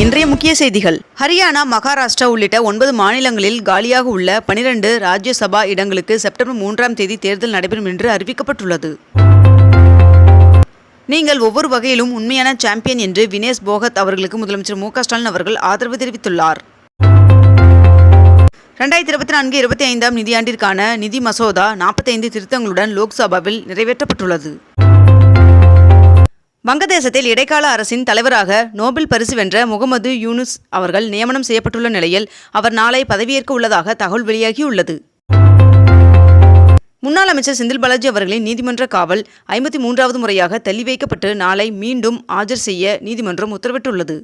இன்றைய முக்கிய செய்திகள். ஹரியானா மகாராஷ்டிரா உள்ளிட்ட ஒன்பது மாநிலங்களில் காலியாக உள்ள பனிரெண்டு ராஜ்யசபா இடங்களுக்கு செப்டம்பர் மூன்றாம் தேதி தேர்தல் நடைபெறும் என்று அறிவிக்கப்பட்டுள்ளது. நீங்கள் ஒவ்வொரு வகையிலும் உண்மையான சாம்பியன் என்று வினேஷ் போகத் அவர்களுக்கு முதலமைச்சர் மு ஸ்டாலின் அவர்கள் ஆதரவு தெரிவித்துள்ளார். ரெண்டாயிரத்தி இருபத்தி நான்கு இருபத்தி ஐந்தாம் நிதியாண்டிற்கான நிதி மசோதா நாற்பத்தைந்து திருத்தங்களுடன் லோக்சபாவில் நிறைவேற்றப்பட்டுள்ளது. வங்கதேசத்தில் இடைக்கால அரசின் தலைவராக நோபல் பரிசு வென்ற முகமது யூனுஸ் அவர்கள் நியமனம் செய்யப்பட்டுள்ள நிலையில் அவர் நாளை பதவியேற்க உள்ளதாக தகவல் வெளியாகியுள்ளது. முன்னாள் அமைச்சர் செந்தில் பாலாஜி அவர்களின் நீதிமன்ற காவல் ஐம்பத்தி மூன்றாவது முறையாக தள்ளி வைக்கப்பட்டு நாளை மீண்டும் ஆஜர் செய்ய நீதிமன்றம் உத்தரவிட்டுள்ளது.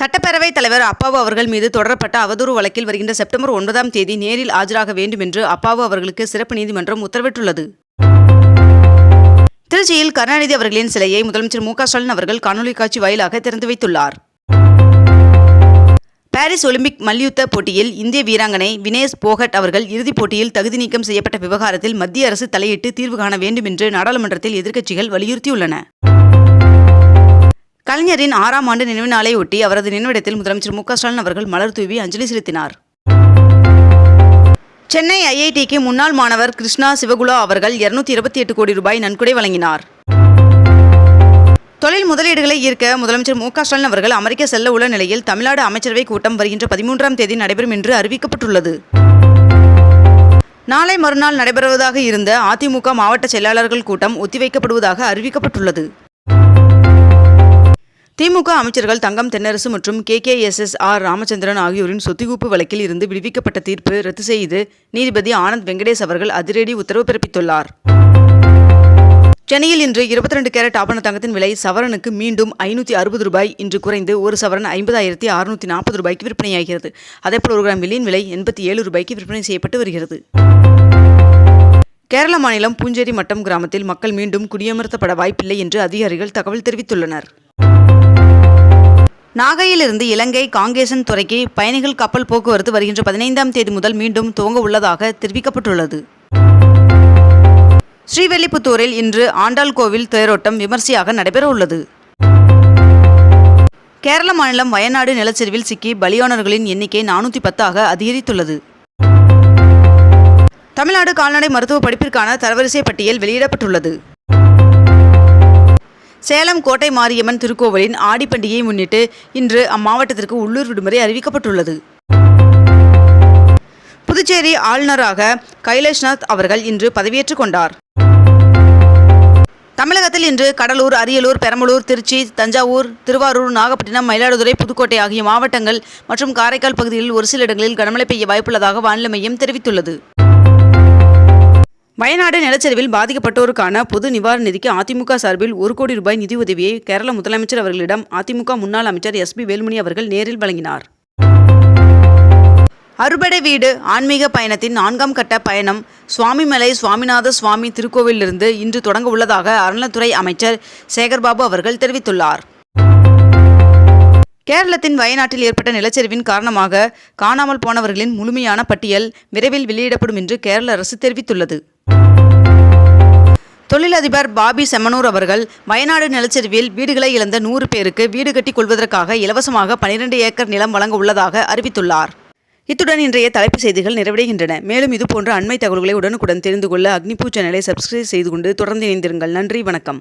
சட்டப்பேரவைத் தலைவர் அப்பாவு அவர்கள் மீது தொடரப்பட்ட அவதூறு வழக்கில் வருகின்ற செப்டம்பர் ஒன்பதாம் தேதி நேரில் ஆஜராக வேண்டும் என்று அப்பாவு அவர்களுக்கு சிறப்பு நீதிமன்றம் உத்தரவிட்டுள்ளது. திருச்சியில் கருணாநிதி அவர்களின் சிலையை முதலமைச்சர் மு ஸ்டாலின் அவர்கள் காணொலி காட்சி வாயிலாக திறந்து வைத்துள்ளார். பாரிஸ் ஒலிம்பிக் மல்யுத்த போட்டியில் இந்திய வீராங்கனை வினேஷ் போகட் அவர்கள் இறுதிப் போட்டியில் தகுதி நீக்கம் செய்யப்பட்ட விவகாரத்தில் மத்திய அரசு தலையிட்டு தீர்வு காண வேண்டும் என்று நாடாளுமன்றத்தில் எதிர்க்கட்சிகள் வலியுறுத்தியுள்ளன. கலைஞரின் ஆறாம் ஆண்டு நினைவு நாளை ஒட்டி அவரது நினைவிடத்தில் முதலமைச்சர் மு ஸ்டாலின் அவர்கள் மலர் தூவி அஞ்சலி செலுத்தினார். சென்னை ஐஐடிக்கு முன்னாள் மாணவர் கிருஷ்ணா சிவகுலா அவர்கள் இருநூத்தி இருபத்தி எட்டு கோடி ரூபாய் நன்கொடை வழங்கினார். தொழில் முதலீடுகளை ஈர்க்க முதலமைச்சர் மு ஸ்டாலின் அவர்கள் அமெரிக்க செல்ல உள்ள நிலையில் தமிழ்நாடு அமைச்சரவை கூட்டம் வருகின்ற பதிமூன்றாம் தேதி நடைபெறும் என்று அறிவிக்கப்பட்டுள்ளது. நாளை மறுநாள் நடைபெறுவதாக இருந்த அதிமுக மாவட்ட செயலாளர்கள் கூட்டம் ஒத்திவைக்கப்படுவதாக அறிவிக்கப்பட்டுள்ளது. திமுக அமைச்சர்கள் தங்கம் தென்னரசு மற்றும் K. K. S. S. R. Ramachandran ஆகியோரின் சொத்துகுப்பு வழக்கில் இருந்து விடுவிக்கப்பட்ட தீர்ப்பு ரத்து செய்து நீதிபதி ஆனந்த் வெங்கடேஷ் அவர்கள் அதிரடி உத்தரவு பிறப்பித்துள்ளார். சென்னையில் இன்று இருபத்தி ரெண்டு கேரட் ஆபண தங்கத்தின் விலை சவரனுக்கு மீண்டும் ஐநூற்றி அறுபது ரூபாய். இன்று குறைந்து ஒரு சவரன் ஐம்பதாயிரத்தி அறுநூற்றி நாற்பது ரூபாய்க்கு விற்பனையாகிறது. அதேபோல் ஒரு கிராம் வெள்ளியின் விலை எண்பத்தி ஏழு ரூபாய்க்கு விற்பனை செய்யப்பட்டு வருகிறது. கேரள மாநிலம் பூஞ்சேரி மட்டம் கிராமத்தில் மக்கள் மீண்டும் குடியமர்த்தப்பட வாய்ப்பில்லை என்று அதிகாரிகள் தகவல் தெரிவித்துள்ளனர். நாகையிலிருந்து இலங்கை காங்கேசன் துறைக்கு பயணிகள் கப்பல் போக்குவரத்து வருகின்ற பதினைந்தாம் தேதி முதல் மீண்டும் துவங்க உள்ளதாக தெரிவிக்கப்பட்டுள்ளது. ஸ்ரீவெல்லிபுத்தூரில் இன்று ஆண்டாள் கோவில் தேரோட்டம் விமர்சையாக நடைபெற உள்ளது கேரள மாநிலம் வயநாடு நிலச்சரிவில் சிக்கி பலியானவர்களின் எண்ணிக்கை நானூற்றி பத்தாக அதிகரித்துள்ளது. தமிழ்நாடு கால்நடை மருத்துவ படிப்பிற்கான தரவரிசை பட்டியல் வெளியிடப்பட்டுள்ளது. சேலம் கோட்டை மாரியம்மன் திருக்கோவிலின் ஆடிப்பண்டிகையை முன்னிட்டு இன்று அம்மாவட்டத்திற்கு உள்ளூர் விடுமுறை அறிவிக்கப்பட்டுள்ளது. புதுச்சேரி ஆளுநராக கைலேஷ்நாத் அவர்கள் இன்று பதவியேற்றுக் கொண்டார். தமிழகத்தில் இன்று கடலூர் அரியலூர் பெரம்பலூர் திருச்சி தஞ்சாவூர் திருவாரூர் நாகப்பட்டினம் மயிலாடுதுறை புதுக்கோட்டை ஆகிய மாவட்டங்கள் மற்றும் காரைக்கால் பகுதிகளில் ஒரு சில இடங்களில் கனமழை பெய்ய வாய்ப்புள்ளதாக வானிலை மையம் தெரிவித்துள்ளது. வயநாடு நிலச்சரிவில் பாதிக்கப்பட்டோருக்கான பொது நிவாரண நிதிக்கு அதிமுக சார்பில் ஒரு கோடி ரூபாய் நிதியுதவியை கேரள முதலமைச்சர் அவர்களிடம் அதிமுக முன்னாள் அமைச்சர் எஸ் பி வேலுமணி அவர்கள் நேரில் வழங்கினார். அறுபடை வீடு ஆன்மீக பயணத்தின் நான்காம் கட்ட பயணம் சுவாமிமலை சுவாமிநாத சுவாமி திருக்கோவிலிருந்து இன்று தொடங்க உள்ளதாக அறநிலத்துறை அமைச்சர் சேகர்பாபு அவர்கள் தெரிவித்துள்ளார். கேரளத்தின் வயநாட்டில் ஏற்பட்ட நிலச்சரிவின் காரணமாக காணாமல் போனவர்களின் முழுமையான பட்டியல் விரைவில் வெளியிடப்படும் என்று கேரள அரசு தெரிவித்துள்ளது. தொழிலதிபர் பாபி செம்மனூர் அவர்கள் வயநாடு நிலச்சரிவில் வீடுகளை இழந்த நூறு பேருக்கு வீடு கட்டிக் கொள்வதற்காக இலவசமாக பனிரெண்டு ஏக்கர் நிலம் வழங்க உள்ளதாக அறிவித்துள்ளார். இத்துடன் இன்றைய தலைப்பு செய்திகள் நிறைவடைகின்றன. மேலும் இதுபோன்ற அண்மை தகவல்களை உடனுக்குடன் தெரிந்து கொள்ள அக்னிபூ சேனலை சப்ஸ்கிரைப் செய்து கொண்டு தொடர்ந்து இணைந்திருங்கள். நன்றி வணக்கம்.